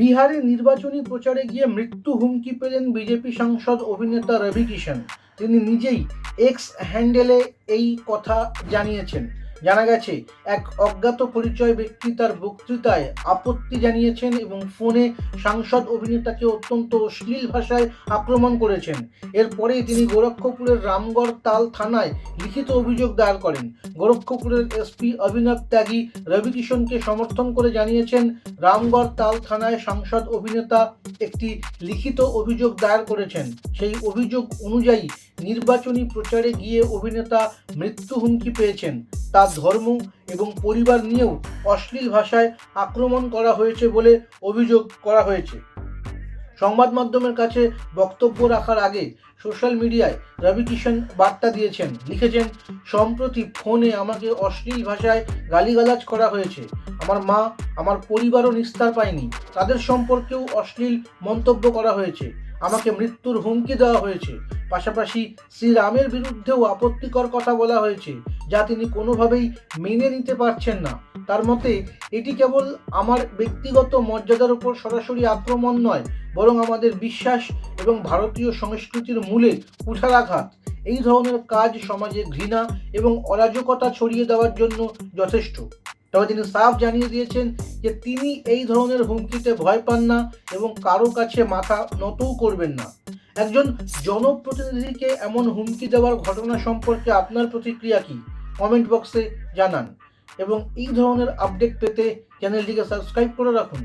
বিহারে নির্বাচনী প্রচারে গিয়ে মৃত্যু হুমকি পেলেন বিজেপি সাংসদ অভিনেতা রবি কিষণ তিনি নিজেই এক্স হ্যান্ডেলে এই কথা জানিয়েছেন। জানা গেছে, এক অজ্ঞাত পরিচয় ব্যক্তি তার বক্তৃতায় আপত্তি জানিয়েছেন এবং ফোনে সাংসদ অভিনেতাকে অত্যন্ত অশ্লীল ভাষায় আক্রমণ করেছেন। এরপরেই তিনি গোরক্ষপুরের রামগড় তাল থানায় লিখিত অভিযোগ দায়ের করেন। গোরক্ষপুরের এসপি অভিনব ত্যাগী রবি কিষণকে সমর্থন করে জানিয়েছেন, রামগড় তাল থানায় সাংসদ অভিনেতা একটি লিখিত অভিযোগ দায়ের করেছেন। সেই অভিযোগ অনুযায়ী নির্বাচনী প্রচারে গিয়ে অভিনেতা মৃত্যু হুমকি পেয়েছেন। তার ধর্ম এবং পরিবার নিয়েও অশ্লীল ভাষায় আক্রমণ করা হয়েছে বলে অভিযোগ করা হয়েছে। সংবাদ মাধ্যমের কাছে বক্তব্য রাখার আগে সোশ্যাল মিডিয়ায় রবি কিষণ বার্তা দিয়েছেন। লিখেছেন, সম্প্রতি ফোনে আমাকে অশ্লীল ভাষায় গালিগালাজ করা হয়েছে। আমার মা, আমার পরিবারও নিস্তার পায়নি। তাদের সম্পর্কেও অশ্লীল মন্তব্য করা হয়েছে। আমাকে মৃত্যুর হুমকি দেওয়া হয়েছে। পাশাপাশি শ্রীরামের বিরুদ্ধেও আপত্তিকর কথা বলা হয়েছে। যা তিনি কোনোভাবেই মেনে নিতে পারছেন না। তার মতে, এটি কেবল আমার ব্যক্তিগত মর্যাদার উপর সরাসরি আক্রমণ নয়, বরং আমাদের বিশ্বাস এবং ভারতীয় সংস্কৃতির মূলে কুঠারাঘাত এই ধরনের কাজ সমাজে ঘৃণা এবং অরাজকতা ছড়িয়ে দেওয়ার জন্য যথেষ্ট। তবে তিনি সাফ জানিয়ে দিয়েছেন যে তিনি এই ধরনের হুমকিতে ভয় পান না এবং কারও কাছে মাথা নতও করবেন না। একজন জনপ্রতিনিধিকে এমন হুমকি দেওয়ার ঘটনা সম্পর্কে আপনার প্রতিক্রিয়া কি? কমেন্ট বক্সে জানান এবং এই ধরনের আপডেট পেতে চ্যানেলটিকে সাবস্ক্রাইব করে রাখুন।